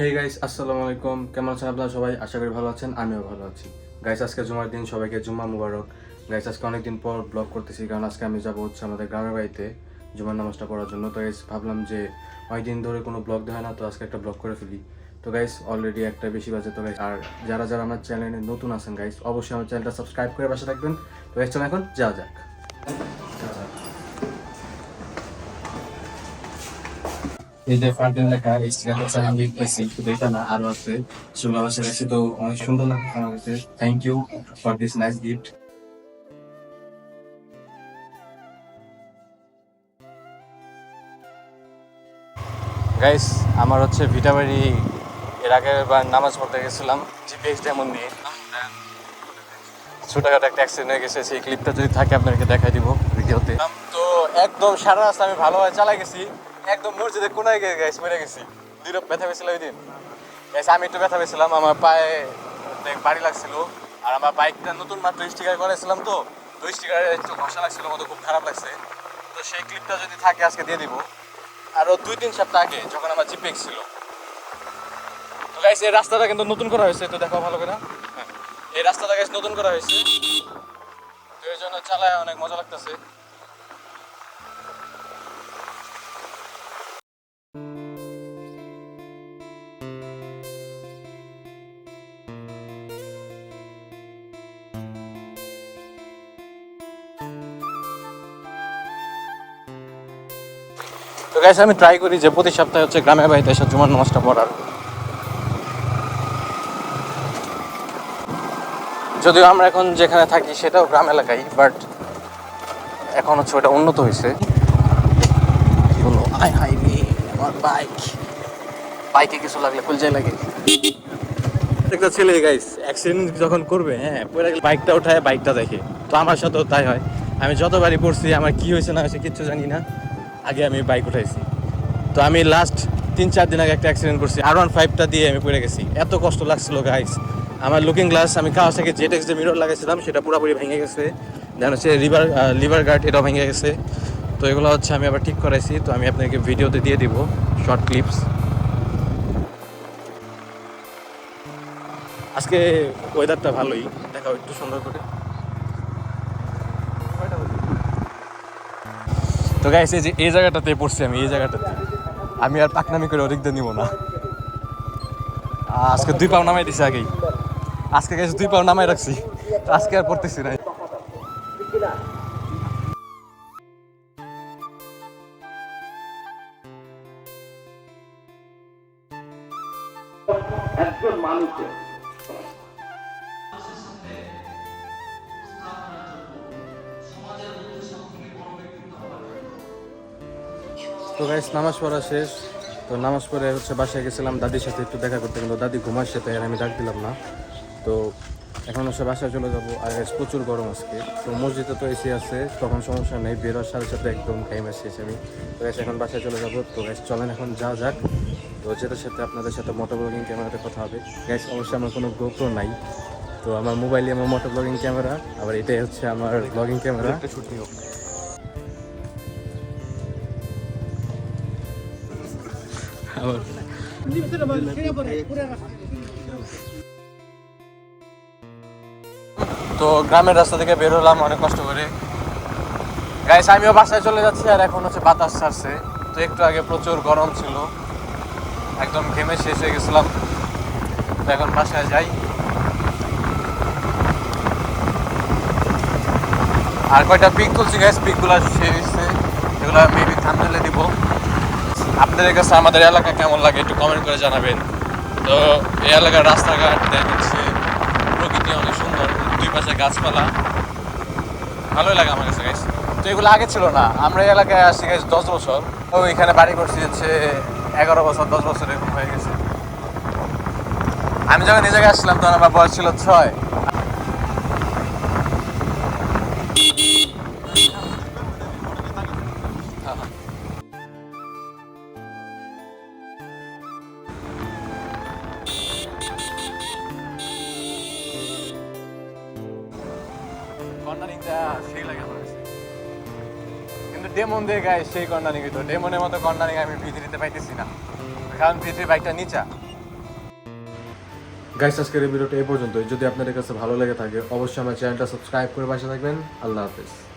Hey guys আসসালামু আলাইকুম। কেমন আছেন আপনারা সবাই? আশা করি ভালো আছেন, আমিও ভালো আছি। গাইস আজকে জুমার দিন, সবাইকে জুম্মা মুবারক। গাইস আজকে অনেকদিন পর ব্লগ করতেছি, কারণ আজকে আমি যাব হচ্ছে আমাদের গ্রামের বাড়িতে জুমার নামাজটা পড়ার জন্য। তো গাইস ভাবলাম যে অনেকদিন ধরে কোনো ব্লগ দেয় না, তো আজকে একটা ব্লগ করে ফেলি। তো গাইস অলরেডি একটা বেশি বাজে, তো গাইস আর যারা যারা আমার চ্যানেলে নতুন আছেন গাইস অবশ্যই আমার চ্যানেলটা সাবস্ক্রাইব করে পাশে থাকবেন। তো গাইস এখন যাওয়া যাক। এই যে ফার্টেন লেখা এই স্টিকারটা আমি পাইছি শুধু এটা না আরও আছে। কাছে তো অনেক সুন্দর লাগছে আমার কাছে। Thank you for this nice gift guys আমার হচ্ছে ভিটাবাড়ি এর আগের বার নামাজ পড়তে গেছিলাম জিপিএক্স ডেমন নিয়ে ছোটখাটো একটা অ্যাক্সিডেন্ট হয়ে গেছে সেই ক্লিপটা যদি থাকে আপনাকে দেখাই দিব ভিডিওতে। তো একদম সারা রাস্তা আমি ভালোভাবে চালাই গেছি। একদম মসজিদের কোনায় গিয়ে গাইস মেরে গেছি। দুই ব্যথা পেয়েছিল ওই দিন। গাইস আমি একটু ব্যথা পেয়েছিলাম, আমার পায়ে বাড়ি লাগছিল, আর আমার বাইকটা নতুন মাত্র স্টিকার করেছিলাম তো তো স্টিকারে একটু ঘষা লাগছিল মতো খুব খারাপ লাগছে। তো সেই ক্লিপটা যদি থাকে, আজকে দিয়ে দিব। আরও দুই তিন সপ্তাহ আগে যখন আমার জিপেক্স ছিল। তো গাইস এই রাস্তাটা কিন্তু নতুন করা হয়েছে তো দেখো ভালো করে। হ্যাঁ। এই রাস্তাটা গাইস নতুন করা হয়েছে। তো এই জন্য চালায় অনেক মজা লাগতেছে। তো গাইস আমি ট্রাই করি যে প্রতি সপ্তাহে হচ্ছে গ্রামের বাড়িতে এসে জুমার নামাজটা পড়ার। যদিও আমরা এখন যেখানে থাকি সেটাও গ্রাম এলাকায় বাট এখন হচ্ছে ওটা উন্নত হয়েছে কি বলব আয় হাই রে আমার বাইক বাইকে কিছু লাগলে লাগে একটা ছেলে গাইস অ্যাক্সিডেন্ট যখন করবে হ্যাঁ বাইকটা উঠায় বাইকটা দেখে। তো আমার সাথেও তাই হয়। আমি যতবারই পড়ছি, আমার কি হয়েছে, না হয়েছে, কিচ্ছু জানি না। আগে আমি বাইক উঠাইছি। তো আমি লাস্ট তিন চার দিন আগে একটা অ্যাক্সিডেন্ট করছি। আর ওয়ান ফাইভটা দিয়ে আমি পড়ে গেছি। এত কষ্ট লাগছিল গাইস আমার লুকিং গ্লাস আমি কাছ থেকে জেট যে মিরর লাগাইছিলাম, সেটা পুরোপুরি ভেঙে গেছে। দেন হচ্ছে রিভার লিভার গার্ড এটাও ভেঙে গেছে। তো এগুলো হচ্ছে আমি আবার ঠিক করাইছি, তো আমি আপনাকে ভিডিওতে দিয়ে দিব শর্ট ক্লিপস আজকে ওয়েদারটা ভালোই, দেখাও একটু সুন্দর করে। তো গাইছে যে এই জায়গাটাতে পড়ছি আমি, এই জায়গাটাতে। আমি আর পাকনামি করে অধিক নিব না। আজকে দুই পাও নামাই দিছি আগেই। আজকে গেছে দুই পাও নামাই রাখছি। আজকে আর পড়তেছি না। একজন মানুষের। তো গাইস নামাজ পড়া শেষ। তো নামাজ পড়ে হচ্ছে বাসায় গেছিলাম, দাদির সাথে একটু দেখা করতে কিন্তু দাদি ঘুমার সাথে আমি ডাক দিলাম না। তো এখন হচ্ছে বাসায় চলে যাব। আর গাইস প্রচুর গরম আজকে। তো মসজিদে তো এসি আছে, তখন সমস্যা নেই। বেরোর সাথে সাথে একদম টাইম আসছে আমি তো গাইস এখন বাসায় চলে যাব। তো গাইস চলেন এখন যা যাক। তো যেটার সাথে আপনাদের সাথে মোটো ব্লগিং ক্যামেরাতে কথা হবে। গ্যাস অবশ্যই আমার কোনো গোপ্রো নাই। তো আমার মোবাইলে আমার মোটো ব্লগিং ক্যামেরা আবার এটাই হচ্ছে আমার ব্লগিং ক্যামেরা তো গ্রামের রাস্তা থেকে বের হলাম অনেক কষ্ট করে। গাইস আমিও বাসায় চলে যাচ্ছি আর এখন হচ্ছে বাতাস ছাড়ছে। তো একটু আগে প্রচুর গরম ছিল। একদম ঘেমে শেষ হয়ে গেছিলাম। এখন বাসায় যাই। আর কয়টা পিক তুলছি গাইস পিকগুলো হচ্ছে এগুলো মেবি থামনেলে দিব। আপনাদের কাছে আমাদের এলাকা কেমন লাগে একটু কমেন্ট করে জানাবেন। তো এই এলাকার রাস্তাঘাট হচ্ছে প্রকৃতি অনেক সুন্দর। দুই পাশে গাছপালা। ভালোই লাগে আমার কাছে গাইস তো এগুলো আগে ছিল না। আমরা এই এলাকায় আসছি গাইস দশ বছর। তো এখানে বাড়ি করছি হচ্ছে এগারো বছর, দশ বছর এরকম হয়ে গেছে। আমি যখন জায়গায় আসছিলাম তখন আমার বয়স ছিল ছয়। কর্নারিংটা সেই লাগে আমার কাছে। ডেমনদের গায়ে সেই কন্ডারিং হইতো ডেমনের মতো কন্ডারিং আমি পৃথিবীতে পাইতেছি না। কারণ পৃথিবীর বাইকটা নিচা। গাইস আজকের এই ভিডিওটা এই পর্যন্তই। যদি আপনাদের কাছে ভালো লেগে থাকে, অবশ্যই আমার চ্যানেলটা সাবস্ক্রাইব করে পাশে থাকবেন। আল্লাহ হাফেজ।